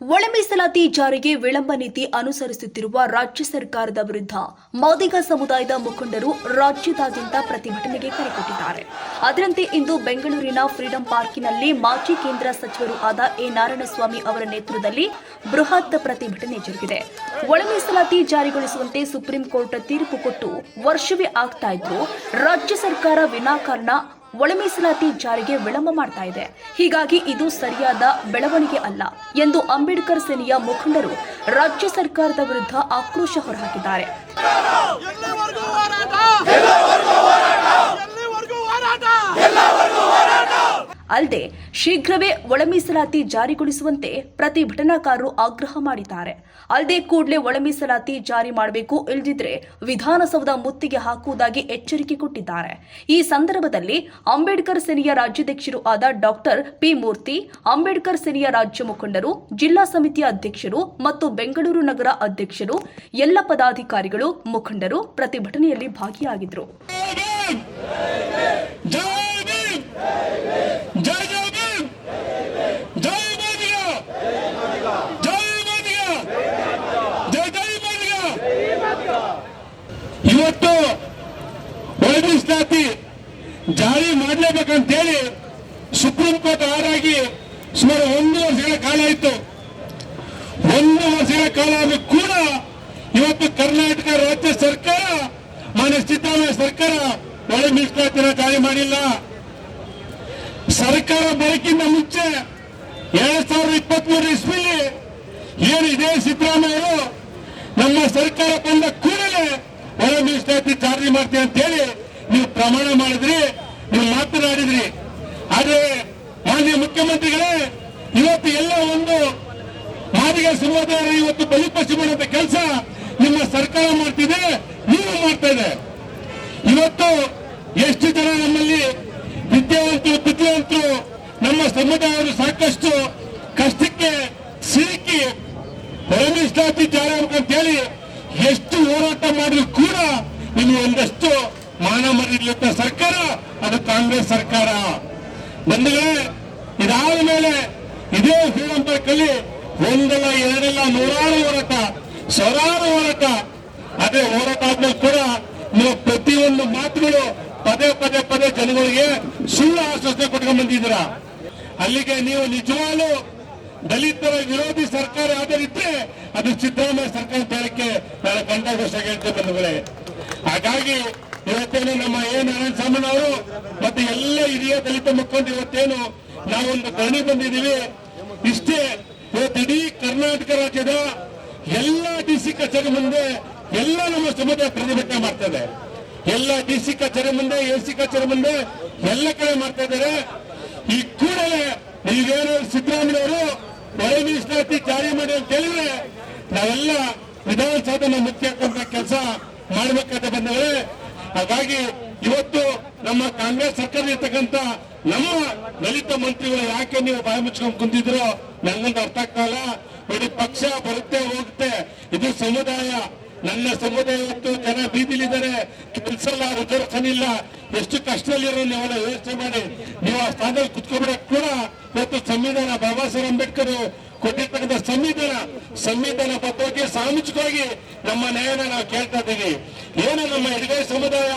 ಒಳ ಮೀಸಲಾತಿ ಜಾರಿಗೆ ವಿಳಂಬ ನೀತಿ ಅನುಸರಿಸುತ್ತಿರುವ ರಾಜ್ಯ ಸರ್ಕಾರದ ವಿರುದ್ಧ ಮಾದಿಗ ಸಮುದಾಯದ ಮುಖಂಡರು ರಾಜ್ಯದಾದ್ಯಂತ ಪ್ರತಿಭಟನೆಗೆ ಕರೆ ಕೊಟ್ಟಿದ್ದಾರೆ ಅದರಂತೆ ಇಂದು ಬೆಂಗಳೂರಿನ ಫ್ರೀಡಂ ಪಾರ್ಕಿನಲ್ಲಿ ಮಾಜಿ ಕೇಂದ್ರ ಸಚಿವರು ಆದ ಎ. ನಾರಾಯಣಸ್ವಾಮಿ ಅವರ ನೇತೃತ್ವದಲ್ಲಿ ಬೃಹತ್ ಪ್ರತಿಭಟನೆ ಜರುಗಿದೆ. ಒಳ ಮೀಸಲಾತಿ ಜಾರಿಗೊಳಿಸುವಂತೆ ಸುಪ್ರೀಂ ಕೋರ್ಟ್ ತೀರ್ಪು ಕೊಟ್ಟು ವರ್ಷವೇ ಆಗ್ತಾ ಇದ್ದು ರಾಜ್ಯ ಸರ್ಕಾರ ವಿನಾಕಾರಣ ಒಳ ಮೀಸಲಾತಿ ಜಾರಿಗೆ ವಿಳಂಬ ಮಾಡ್ತಾ ಇದೆ. ಹೀಗಾಗಿ ಇದು ಸರಿಯಾದ ಬೆಳವಣಿಗೆ ಅಲ್ಲ ಎಂದು ಅಂಬೇಡ್ಕರ್ ಸೇನೆಯ ಮುಖಂಡರು ರಾಜ್ಯ ಸರ್ಕಾರದ ವಿರುದ್ಧ ಆಕ್ರೋಶ ಹೊರಹಾಕಿದ್ದಾರೆ. ಎಲ್ಲಿವರೆಗೂ ಹೋರಾಟ? ಅಲ್ಲದೆ ಶೀಘ್ರವೇ ಒಳ ಮೀಸಲಾತಿ ಜಾರಿಗೊಳಿಸುವಂತೆ ಪ್ರತಿಭಟನಾಕಾರರು ಆಗ್ರಹ ಮಾಡಿದ್ದಾರೆ. ಅಲ್ಲದೆ ಕೂಡಲೇ ಒಳ ಮೀಸಲಾತಿ ಜಾರಿ ಮಾಡಬೇಕು ಇಲ್ಲದಿದ್ರೆ ವಿಧಾನಸೌಧ ಮುತ್ತಿಗೆ ಹಾಕುವುದಾಗಿ ಎಚ್ಚರಿಕೆ ಕೊಟ್ಟಿದ್ದಾರೆ. ಈ ಸಂದರ್ಭದಲ್ಲಿ ಅಂಬೇಡ್ಕರ್ ಸೇನೆಯ ರಾಜ್ಯಾಧ್ಯಕ್ಷರು ಆದ ಡಾಕ್ಟರ್ ಪಿ. ಮೂರ್ತಿ, ಅಂಬೇಡ್ಕರ್ ಸೇನೆಯ ರಾಜ್ಯ ಮುಖಂಡರು, ಜಿಲ್ಲಾ ಸಮಿತಿಯ ಅಧ್ಯಕ್ಷರು ಮತ್ತು ಬೆಂಗಳೂರು ನಗರ ಅಧ್ಯಕ್ಷರು, ಎಲ್ಲ ಪದಾಧಿಕಾರಿಗಳು, ಮುಖಂಡರು ಪ್ರತಿಭಟನೆಯಲ್ಲಿ ಭಾಗಿಯಾಗಿದ್ದರು ಜೈ ಭೀಮ್ ಜೈ ಜೈ ಭೀಮ್ ಜೈ ಮೋದಿಗ ಜೈ ಮೋದಿಗ ಜೈ ಜೈ ಮೋದಿಗ ಇವತ್ತು ಒಳಮೀಸಲಾತಿ ಜಾರಿ ಮಾಡಲೇಬೇಕಂತೇಳಿ ಸುಪ್ರೀಂ ಕೋರ್ಟ್ ಆರಾಗಿ ಸುಮಾರು ಒಂದು ವರ್ಷಗಳ ಕಾಲ ಆಯಿತು. ಒಂದು ವರ್ಷಗಳ ಕಾಲ ಆದ್ರೂ ಕೂಡ ಇವತ್ತು ಕರ್ನಾಟಕ ರಾಜ್ಯ ಸರ್ಕಾರ, ಮಾನ್ಯ ಸಿದ್ದರಾಮಯ್ಯ ಸರ್ಕಾರ ಒಳ್ಳೆ ಮೀಸಲಾತಿನ ಜಾರಿ ಮಾಡಿಲ್ಲ. ಸರ್ಕಾರ ಬರೋಕ್ಕಿಂತ ಮುಂಚೆ ಎರಡ್ ಸಾವಿರದ ಇಪ್ಪತ್ತ್ ಮೂರು ಇಸ್ವಿಲಿ ಏನು ಇದೇ ಸಿದ್ದರಾಮಯ್ಯ ನಮ್ಮ ಸರ್ಕಾರ ಬಂದ ಕೂಡಲೇ ಒಳ ಮೀಸಲಾತಿ ಜಾರಿ ಮಾಡ್ತೀವಿ ಅಂತ ಹೇಳಿ ನೀವು ಪ್ರಮಾಣ ಮಾಡಿದ್ರಿ, ನೀವು ಮಾತನಾಡಿದ್ರಿ. ಆದ್ರೆ ಮಾನ್ಯ ಮುಖ್ಯಮಂತ್ರಿಗಳೇ, ಇವತ್ತು ಎಲ್ಲ ಒಂದು ಮಾದಿಗ ಸಮುದಾಯ ಇವತ್ತು ಬಲಿಪಶು ಮಾಡುವಂತ ಕೆಲಸ ನಿಮ್ಮ ಸರ್ಕಾರ ಮಾಡ್ತಿದೆ, ನೀವು ಮಾಡ್ತಾ ಇದೆ. ಇವತ್ತು ಎಷ್ಟು ಜನ ನಮ್ಮಲ್ಲಿ ವಿದ್ಯಾವಂತರು ಬುದ್ಧಿವಂತರು ನಮ್ಮ ಸಮುದಾಯರು ಸಾಕಷ್ಟು ಕಷ್ಟಕ್ಕೆ ಸಿಲುಕಿ ಹೊರಮೀಸಲಾತಿ ಜಾರಿ ಅಂತ ಹೇಳಿ ಎಷ್ಟು ಹೋರಾಟ ಮಾಡಿದ್ರು ಕೂಡ ನಿಮಗೆ ಒಂದಷ್ಟು ಮಾನ ಮರಿಲಿತ್ತ ಸರ್ಕಾರ, ಅದು ಕಾಂಗ್ರೆಸ್ ಸರ್ಕಾರ. ಬಂಧುಗಳೇ, ಇದಾದ ಮೇಲೆ ಇದೇ ಅಲ್ಲಿ ಒಂದಲ್ಲ ಎರಡಲ್ಲ ನೂರಾರು ಹೋರಾಟ, ಸಾವಿರಾರು ಹೋರಾಟ. ಅದೇ ಹೋರಾಟ ಆದ್ಮೇಲೆ ಕೂಡ ನೀವು ಪ್ರತಿಯೊಂದು ಮಾತುಗಳು ಪದೇ ಪದೇ ಪದೇ ಜನಗಳಿಗೆ ಸುಳ್ಳು ಆಶ್ವಾಸನೆ ಕೊಟ್ಕೊಂಡು ಬಂದಿದ್ದೀರ. ಅಲ್ಲಿಗೆ ನೀವು ನಿಜವಾಗ್ಲೂ ದಲಿತರ ವಿರೋಧಿ ಸರ್ಕಾರ ಆದರಿದ್ರೆ ಅದು ಸಿದ್ದರಾಮಯ್ಯ ಸರ್ಕಾರ ಅಂತ ನಾನು ನಾನು ಕಂಠಘೋಷ ಹೇಳ್ತೇನೆ ಹಾಗಾಗಿ ಇವತ್ತೇನು ನಮ್ಮ ಎ. ನಾರಾಯಣ ಸಾಮಣ್ಣ ಅವರು ಮತ್ತೆ ಎಲ್ಲ ಹಿರಿಯ ದಲಿತ ಮುಖಂಡರು ಇವತ್ತೇನು ನಾವೊಂದು ಧರಣಿ ಬಂದಿದ್ದೀವಿ. ಇಷ್ಟೇ ಇವತ್ತು ಇಡೀ ಕರ್ನಾಟಕ ರಾಜ್ಯದ ಎಲ್ಲ ಡಿ ಸಿ ಕಚೇರಿ ಮುಂದೆ ಎಲ್ಲ ನಮ್ಮ ಸಮುದಾಯ ಪ್ರತಿಭಟನೆ ಮಾಡ್ತದೆ ಎಲ್ಲ ಡಿ ಸಿ ಕಚೇರಿ ಮುಂದೆ, ಎ ಸಿ ಕಚೇರಿ ಮುಂದೆ ಎಲ್ಲ ಕಡೆ ಮಾಡ್ತಾ ಇದ್ದಾರೆ. ಈ ಕೂಡಲೇ ನೀವೇನು ಸಿದ್ದರಾಮಯ್ಯವರು ಮಳೆ ಮೀಸಲಾತಿ ಜಾರಿ ಮಾಡಿ ಅಂತ ಹೇಳಿದ್ರೆ ನಾವೆಲ್ಲ ವಿಧಾನಸೌಧನ ಮುಖ್ಯ ಕೆಲಸ ಮಾಡಬೇಕಾದ ಬಂದವರೆ ಹಾಗಾಗಿ ಇವತ್ತು ನಮ್ಮ ಕಾಂಗ್ರೆಸ್ ಸರ್ಕಾರ ಇರ್ತಕ್ಕಂಥ ನಮ್ಮ ದಲಿತ ಮಂತ್ರಿಗಳು ಯಾಕೆ ನೀವು ಬಾಯಿ ಮುಚ್ಕೊಂಡು ಕುಂತಿದ್ರು ನಂಗೊಂದು ಅರ್ಥ ಆಗ್ತಾಯಿಲ್ಲ ನೋಡಿ, ಪಕ್ಷ ಬರುತ್ತೆ, ಹೋಗುತ್ತೆ. ಇದು ಸಮುದಾಯ. ನನ್ನ ಸಮುದಾಯ ಇವತ್ತು ಜನ ಬೀದಿಲಿದ್ದಾರೆ. ಕೆಲಸ ಇಲ್ಲ ರಿಸರ್ವೇಷನ್ ಇಲ್ಲ. ಎಷ್ಟು ಕಷ್ಟದಲ್ಲಿರೋ ನೀವೆಲ್ಲ ಯೋಚನೆ ಮಾಡಿ. ನೀವು ಆ ಸ್ಥಾನದಲ್ಲಿ ಕುತ್ಕೊಬಿಡಕ್ ಕೂಡ ಇವತ್ತು ಸಂವಿಧಾನ ಬಾಬಾ ಸಾಹೇಬ್ ಅಂಬೇಡ್ಕರ್ ಕೊಟ್ಟಿರ್ತಕ್ಕಂಥ ಸಂವಿಧಾನ ಸಂವಿಧಾನ ಪತ್ರಕ್ಕೆ ಸಾಮಾಜಿಕವಾಗಿ ನಮ್ಮ ನ್ಯಾಯನ ನಾವು ಕೇಳ್ತಾ ಇದ್ದೀವಿ. ಏನು ನಮ್ಮ ಎಡಗೈ ಸಮುದಾಯ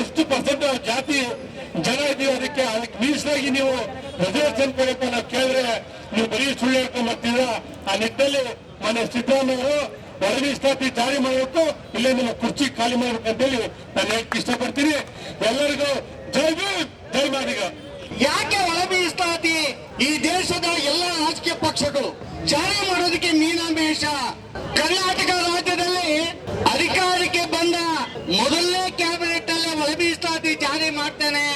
ಎಷ್ಟು ಪರ್ಸೆಂಟ್ ಜಾತಿ ಜನ ಇದೀವಿ ಅದಕ್ಕೆ ಅದಕ್ಕೆ ಮೀಸಲಾಗಿ ನೀವು ರಿಸರ್ವೇಷನ್ ಕೊಡಕ್ಕೆ ನಾವು ಕೇಳಿದ್ರೆ ನೀವು ಬರೀ ಸುಳ್ಳು ಹೇಳ್ಕೊಂಡು ಬರ್ತೀರಾ? ಆ ನಿಟ್ಟಿನಲ್ಲಿ ಮನೆ ಸಿದ್ದರಾಮಯ್ಯ ಒಳ ಮೀಸಲಾತಿ ಜಾರಿ ಮಾಡಬೇಕು, ಇಲ್ಲೇ ನಿಮ್ಮ ಕುರ್ಚಿ ಖಾಲಿ ಮಾಡ್ಬೇಕು ಅಂತೇಳಿ ನಾನು ಹೇಳಕ್ ಇಷ್ಟಪಡ್ತೀನಿ. ಎಲ್ಲರಿಗೂ ಜೈ ಜೈ ಮಾದಿಗ. ಯಾಕೆ ಒಳ ಮೀಸಲಾತಿ ಈ ದೇಶದ ಎಲ್ಲ ರಾಜಕೀಯ ಪಕ್ಷಗಳು ಜಾರಿ ಮಾಡೋದಕ್ಕೆ ಮೀನಾಮೇಷ. ಕರ್ನಾಟಕ ರಾಜ್ಯದಲ್ಲಿ ಅಧಿಕಾರಕ್ಕೆ ಬಂದ ಮೊದಲನೇ ಕ್ಯಾಬಿನೆಟ್ ಅಲ್ಲೇ ಒಳ ಜಾರಿ ಮಾಡ್ತೇನೆ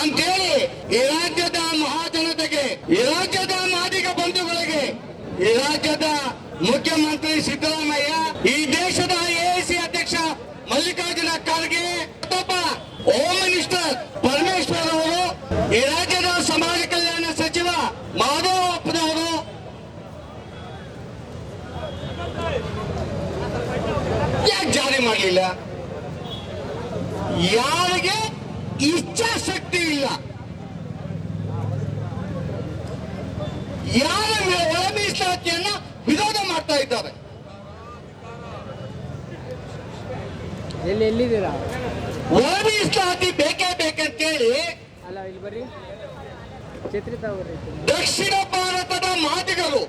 ಅಂತೇಳಿ ಈ ರಾಜ್ಯದ ಮಹಾಜನತೆಗೆ, ಈ ರಾಜ್ಯದ ಮಾದಿಗ ಬಂಧುಗಳಿಗೆ, ಈ ರಾಜ್ಯದ ಮುಖ್ಯಮಂತ್ರಿ ಸಿದ್ದರಾಮಯ್ಯ ಈ ದೇಶದ ಮಾಧವಪ್ಪನವರು ಯಾಕೆ ಜಾರಿ ಮಾಡಲಿಲ್ಲ? ಯಾರಿಗೆ ಇಚ್ಛಾಶಕ್ತಿ ಇಲ್ಲ? ಯಾರ ಒಳ ಮೀಸಲಾತಿಯನ್ನ ಮಾಡ್ತಾ ಇದ್ದಾರೆ? ಒಳ ಮೀಸಲಾತಿ ಬೇಕೇ ಬೇಕಂತೇಳಿ ಅಲ್ಲ ಇಲ್ಲಿ ಬರ್ರಿ. ದಕ್ಷಿಣ ಭಾರತದ ಮಾದಿಗರು.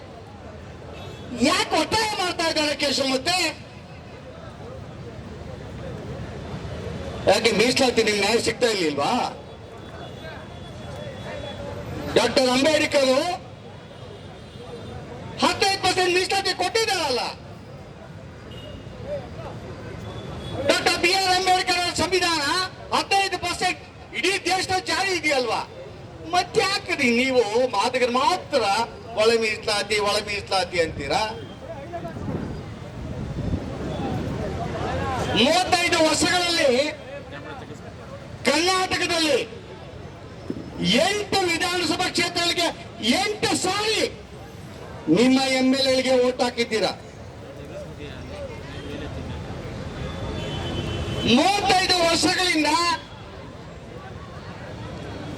ಯಾಕೆ ಒತ್ತಾಯ ಮಾಡ್ತಾ ಇದ್ದಾರೆ ಕೇಶಮತ್ತೆ ಯಾಕೆ ಮೀಸಲಾತಿ ನಿಮ್ಗೆ ನ್ಯಾಯ ಸಿಗ್ತಾ ಇರ್ಲಿಲ್ವಾ? ಡಾಕ್ಟರ್ ಅಂಬೇಡ್ಕರ್ ಹತ್ತೈದು ಪರ್ಸೆಂಟ್ ಮೀಸಲಾತಿ ಕೊಟ್ಟಿದ್ದಾರಲ್ಲ. ಡಾಕ್ಟರ್ ಬಿ ಆರ್ ಅಂಬೇಡ್ಕರ್ ಸಂವಿಧಾನ ಹತ್ತೈದು ಪರ್ಸೆಂಟ್ ಇಡೀ ದೇಶದ ಜಾರಿ ಇದೆಯಲ್ವಾ? ಮತ್ತೆ ನೀವು ಮಾದಗರು ಮಾತ್ರ ಒಳ ಮೀಸಲಾತಿ ಒಳ ಮೀಸಲಾತಿ ಅಂತೀರಾ? ಮೂವತ್ತೈದು ವರ್ಷಗಳಲ್ಲಿ ಕರ್ನಾಟಕದಲ್ಲಿ ಎಂಟು ವಿಧಾನಸಭಾ ಕ್ಷೇತ್ರಗಳಿಗೆ ಎಂಟು ಸಾರಿ ನಿಮ್ಮ ಎಂ ಎಲ್ ಎಗೆ ಓಟ್ ಹಾಕಿದ್ದೀರಾ? ಮೂವತ್ತೈದು ವರ್ಷಗಳಿಂದ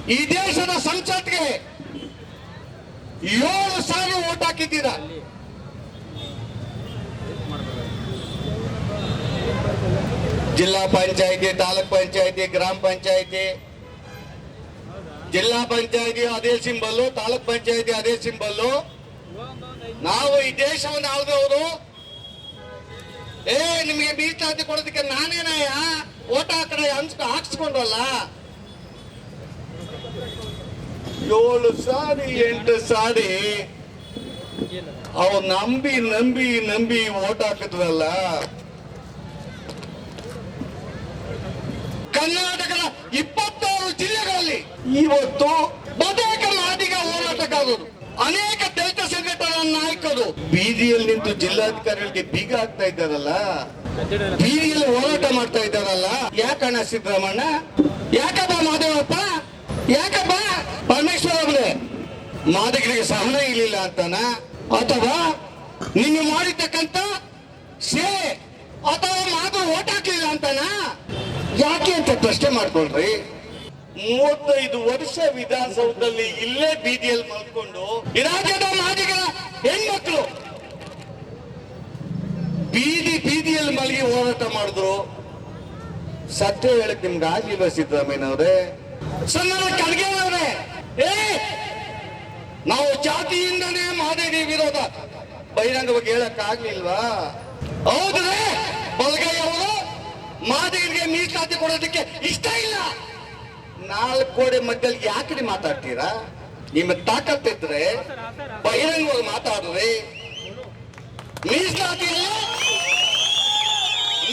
ಈ ದೇಶದ ಸಂಸತ್ಗೆ ಏಳು ಸಾರಿ ಓಟ್ ಹಾಕಿದ್ದೀರ? ಜಿಲ್ಲಾ ಪಂಚಾಯತಿ, ತಾಲೂಕ್ ಪಂಚಾಯತಿ, ಗ್ರಾಮ ಪಂಚಾಯತಿ. ಜಿಲ್ಲಾ ಪಂಚಾಯತಿ ಅದೇ ಸಿಂಬಲ್ಲು ತಾಲೂಕ್ ಪಂಚಾಯತಿ ಅದೇ ಸಿಂಬಲ್ಲು ನಾವು ಈ ದೇಶವನ್ನು ಆಳ್ದವರು ಏ, ನಿಮಗೆ ಮೀಸಲಾತಿ ಕೊಡೋದಕ್ಕೆ ನಾನೇನಯ್ಯ? ಓಟ್ ಹಾಕಡೆ ಅನ್ಸ್ಕ ಹಾಕ್ಸ್ಕೊಂಡ್ರಲ್ಲ? ಏಳು ಸಾರಿ, ಎಂಟು ಸಾರಿ ಅವ್ ನಂಬಿ ನಂಬಿ ನಂಬಿ ಓಟ್ ಹಾಕಿದ್ರಲ್ಲ ಕರ್ನಾಟಕದ ಇಪ್ಪತ್ತಾರು ಜಿಲ್ಲೆಗಳಲ್ಲಿ ಇವತ್ತು ಬಹುತೇಕ ಮಾದಿಗ ಹೋರಾಟಕ್ಕಾಗೋದು ಅನೇಕ ದಲಿತ ಸಂಘಟನಾ ನಾಯಕರು. ಬೀದಿಯಲ್ಲಿ ನಿಂತು ಜಿಲ್ಲಾಧಿಕಾರಿಗಳಿಗೆ ಬೀಗ ಆಗ್ತಾ ಇದ್ದಾರಲ್ಲ. ಬೀದಿಯಲ್ಲಿ ಹೋರಾಟ ಮಾಡ್ತಾ ಇದ್ದಾರಲ್ಲ. ಯಾಕಣ್ಣ ಸಿದ್ದರಾಮಣ್ಣ? ಯಾಕಪ್ಪ ಮಾದೇವಪ್ಪ? ಯಾಕಪ್ಪ? ಪರಮೇಶ್ವರ ಮಾದಕರಿಗೆ ಸಹನ ಇರಲಿಲ್ಲ ಅಂತನ, ಅಥವಾ ನೀನು ಮಾಡಿರ್ತಕ್ಕಂಥ ಸೇ, ಅಥವಾ ಮಾತು ಓಟ್ ಹಾಕ್ಲಿಲ್ಲ ಅಂತನ, ಯಾಕೆ ಅಂತ ಪ್ರಶ್ನೆ ಮಾಡ್ಕೊಳ್ರಿ. ಮೂವತ್ತೈದು ವರ್ಷ ವಿಧಾನಸೌಧದಲ್ಲಿ ಇಲ್ಲೇ ಬೀದಿಯಲ್ಲಿ ಮಲ್ಕೊಂಡು ರಾಜ್ಯದ ಮಾದಿಗರ ಹೆಣ್ಮಕ್ಳು ಬೀದಿ ಬೀದಿಯಲ್ಲಿ ಮಲಗಿ ಹೋರಾಟ ಮಾಡಿದ್ರು. ಸತ್ಯ ಹೇಳಕ್ ನಿಮ್ಗೆ ಆಗ್ಲಿಲ್ವ ಸಿದ್ದರಾಮಯ್ಯನವ್ರೆ? ಸಣ್ಣ ಕಡ್ಗೆನವ್ರೆ ಏ! ನಾವು ಜಾತಿಯಿಂದನೇ ಮಾದೇವಿ ವಿರೋಧ. ಬಹಿರಂಗವಾಗಿ ಹೇಳಕ್ ಆಗ್ಲಿಲ್ವಾ ಹೌದ್ರೆ? ಬಲಗೈ ಅವರು ಮಾದೇವಿಗೆ ಮೀಸಲಾತಿ ಕೊಡೋದಕ್ಕೆ ಇಷ್ಟ ಇಲ್ಲ. ನಾಲ್ಕು ಕೋಡೆ ಮಧ್ಯದಲ್ಲಿ ಯಾಕೆ ಮಾತಾಡ್ತೀರಾ? ನಿಮ್ಮ ತಾಕತ್ತಿದ್ರೆ ಬಹಿರಂಗವಾಗಿ ಮಾತಾಡ್ರಿ. ಮೀಸಲಾತಿ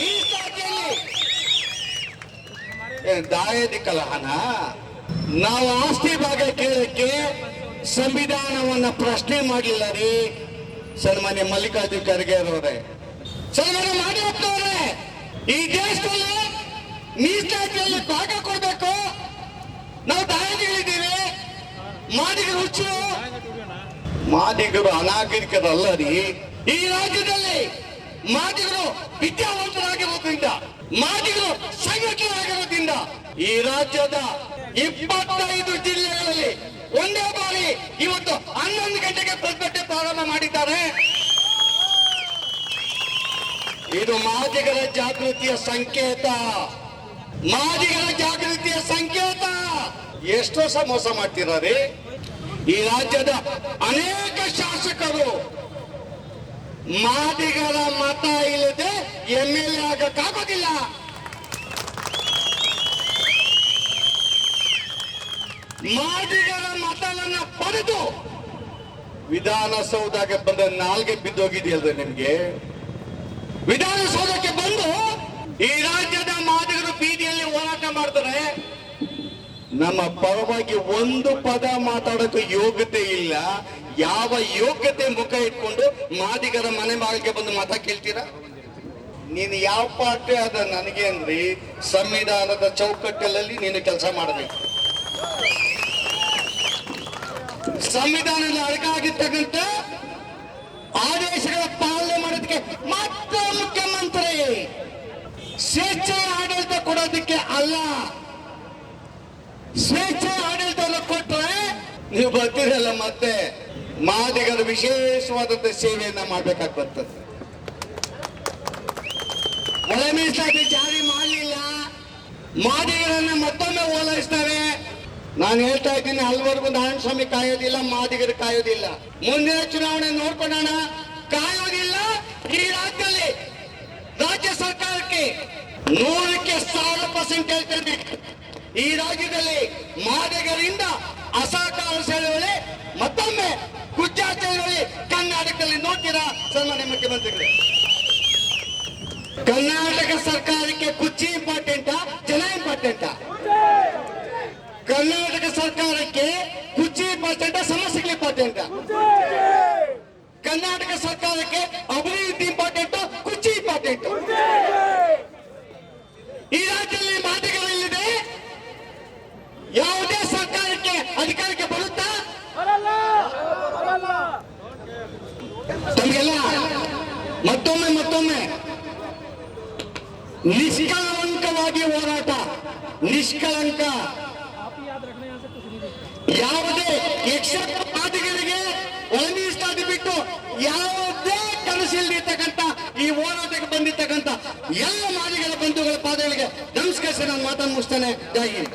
ಮೀಸಲಾತಿಯಲ್ಲಿ ದಾಯದಿ ಕಲಹನ? ನಾವು ಆಸ್ತಿ ಭಾಗ ಕೇಳಕ್ಕೆ ಸಂವಿಧಾನವನ್ನ ಪ್ರಶ್ನೆ ಮಾಡಲಿಲ್ಲ ರೀ ಸನ್ಮಾನ್ಯ ಮಲ್ಲಿಕಾರ್ಜುನ ಖರ್ಗೆ ಅವರೇ ಮಾಡಿ ಹೋಗ್ತವ್ರೆ ಈ ದೇಶದಲ್ಲಿ ಮೀಸಲಾತಿಯಲ್ಲಿ ಭಾಗ ಕೊಡಬೇಕು. ನಾವು ದಾಯದಿಗಳಿದ್ದೀವಿ ಮಾದಿಗರು ಹುಚ್ಚು ಮಾದಿಗರು ಅನಾಗರಿಕರಲ್ಲ ರೀ. ಈ ರಾಜ್ಯದಲ್ಲಿ ಮಾದಿಗರು ವಿದ್ಯಾವಂತರಾಗಿರೋದ್ರಿಂದ, ಮಾದಿಗರು ಸಂಘಟನೆಯಾಗಿರೋದ್ರಿಂದ ಈ ರಾಜ್ಯದ ಇಪ್ಪತ್ತೈದು ಜಿಲ್ಲೆಗಳಲ್ಲಿ ಒಂದೇ ಬಾರಿ ಇವತ್ತು ಹನ್ನೊಂದು ಗಂಟೆಗೆ ಪ್ರತಿಭಟನೆ ಪ್ರಾರಂಭ ಮಾಡಿದ್ದಾರೆ. ಇದು ಮಾದಿಗರ ಜಾಗೃತಿಯ ಸಂಕೇತ. ಮಾದಿಗರ ಜಾಗೃತಿಯ ಸಂಕೇತ. ಎಷ್ಟು ವರ್ಷ ಮೋಸ ಮಾಡ್ತಿದ್ದಾರೆ ಈ ರಾಜ್ಯದ ಅನೇಕ ಶಾಸಕರು ಮಾದಿಗರ ಮತ ಇಲ್ಲದೆ ಎಂ ಎಲ್ ಎ ಆಗಕ್ಕಾಗೋದಿಲ್ಲ. ಮಾದಿಗರ ಮತವನ್ನ ಪಡೆದು ವಿಧಾನಸೌಧಕ್ಕೆ ಬಂದ ನಾಲ್ಗೆ ಬಿದ್ದೋಗಿದೆಯಲ್ರಿ ನಿಮ್ಗೆ? ವಿಧಾನಸೌಧಕ್ಕೆ ಬಂದು ಈ ರಾಜ್ಯದ ಮಾದಿಗರು ಬೀದಿಯಲ್ಲಿ ಹೋರಾಟ ಮಾಡ್ತಾರೆ. ನಮ್ಮ ಪರವಾಗಿ ಒಂದು ಪದ ಮಾತಾಡೋಕೆ ಯೋಗ್ಯತೆ ಇಲ್ಲ. ಯಾವ ಯೋಗ್ಯತೆ ಮುಖ ಇಟ್ಕೊಂಡು ಮಾದಿಗರ ಮನೆ ಬಾಗಿಲಿಗೆ ಬಂದು ಮತ ಕೇಳ್ತೀರಾ? ನೀನು ಯಾವ ಪಾರ್ಟಿ ಅದ ನನಗೆ ಅಂದ್ರಿ ಸಂವಿಧಾನದ ಚೌಕಟ್ಟಲ್ಲಿ ನೀನು ಕೆಲಸ ಮಾಡಬೇಕು. ಸಂವಿಧಾನದ ಅಡಕಾಗಿರ್ತಕ್ಕಂಥ ಆದೇಶಗಳ ಪಾಲನೆ ಮಾಡೋದಕ್ಕೆ ಮತ್ತೆ ಮುಖ್ಯಮಂತ್ರಿ ಸ್ವೇಚ್ಛೆ ಆಡಳಿತ ಕೊಡೋದಕ್ಕೆ ಅಲ್ಲ. ಸ್ವೇಚ್ಛೆಯ ಆಡಳಿತವನ್ನು ಕೊಟ್ರೆ ನೀವು ಬರ್ತೀರಲ್ಲ ಮತ್ತೆ. ಮಾದಿಗರು ವಿಶೇಷವಾದಂತ ಸೇವೆಯನ್ನ ಮಾಡ್ಬೇಕಾಗಿ ಬರ್ತದೆ. ಒಳ ಮೀಸಲಾತಿ ಜಾರಿ ಮಾಡಲಿಲ್ಲ. ಮಾದಿಗರನ್ನ ಮತ್ತೊಮ್ಮೆ ನಾನು ಹೇಳ್ತಾ ಇದ್ದೀನಿ ಅಲ್ವರೆಗೂ ನಾರಾಯಣ ಸ್ವಾಮಿ ಕಾಯೋದಿಲ್ಲ, ಮಾದಿಗರು ಕಾಯೋದಿಲ್ಲ. ಮುಂದಿನ ಚುನಾವಣೆ ನೋಡ್ಕೊಳ್ಳೋಣ ಕಾಯೋದಿಲ್ಲ ಈ ರಾಜ್ಯದಲ್ಲಿ ರಾಜ್ಯ ಸರ್ಕಾರಕ್ಕೆ ನೂರಕ್ಕೆ ಸಾವಿರ ಪರ್ಸೆಂಟ್ ಹೇಳ್ತೇನೆ ಈ ರಾಜ್ಯದಲ್ಲಿ ಮಾದಿಗರಿಂದ ಅಸಹಕಾರ ಚಳವಳಿ ಮತ್ತೊಮ್ಮೆ ಚಳವಳಿ ಕರ್ನಾಟಕದಲ್ಲಿ ನೋಡ್ತೀರಾ? ಸನ್ಮಾನ್ಯ ಮುಖ್ಯಮಂತ್ರಿಗಳು. ಕರ್ನಾಟಕ ಸರ್ಕಾರಕ್ಕೆ ಕುಚ್ಚಿ ಇಂಪಾರ್ಟೆಂಟಾ ಜನ ಇಂಪಾರ್ಟೆಂಟಾ ಕರ್ನಾಟಕ ಸರ್ಕಾರಕ್ಕೆ ಕುಚ್ಚಿ ಪರ್ಸೆಂಟ್ ಸಮಸ್ಯೆಗೆ ಇಂಪಾರ್ಟೆಂಟ್ ಕರ್ನಾಟಕ ಸರ್ಕಾರಕ್ಕೆ ಅಭಿವೃದ್ಧಿ ಇಂಪಾರ್ಟೆಂಟ್ ಕುಚ್ಚಿ ಇಂಪಾರ್ಟೆಂಟ್ ಈ ರಾಜ್ಯದಲ್ಲಿ ಮಾತುಗಳಲ್ಲಿದೆ ಯಾವುದೇ ಸರ್ಕಾರಕ್ಕೆ ಅಧಿಕಾರಕ್ಕೆ ಬರುತ್ತಾ? ತಮಗೆಲ್ಲ ಮತ್ತೊಮ್ಮೆ ಮತ್ತೊಮ್ಮೆ ನಿಷ್ಕಳಂಕವಾಗಿ ಹೋರಾಟ, ನಿಷ್ಕಳಂಕ ಯಾವುದೇ ಯಕ್ಷ ಮಾದಿಗರಿಗೆ ಒಳಮೀಸಲಾತಿ ಬಿಟ್ಟು ಯಾವುದೇ ಕನಸಿಲ್ದಿರ್ತಕ್ಕಂಥ ಈ ಹೋರಾಟಕ್ಕೆ ಬಂದಿರ್ತಕ್ಕಂಥ ಎಲ್ಲ ಮಾದಿಗಳ ಬಂಧುಗಳ ಪಾದಗಳಿಗೆ ನಮಸ್ಕರಿಸಿ ನಾನು ಮಾತನ್ನು ಮುಗಿಸ್ತೇನೆ. ಜೈ ಹಿಂದ್.